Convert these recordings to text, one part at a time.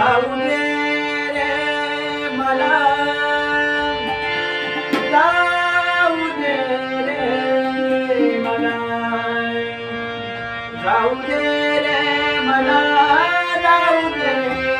जाऊ दे रे मला. जाऊ दे रे मला. जाऊ दे रे मला. जाऊ दे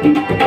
Thank you.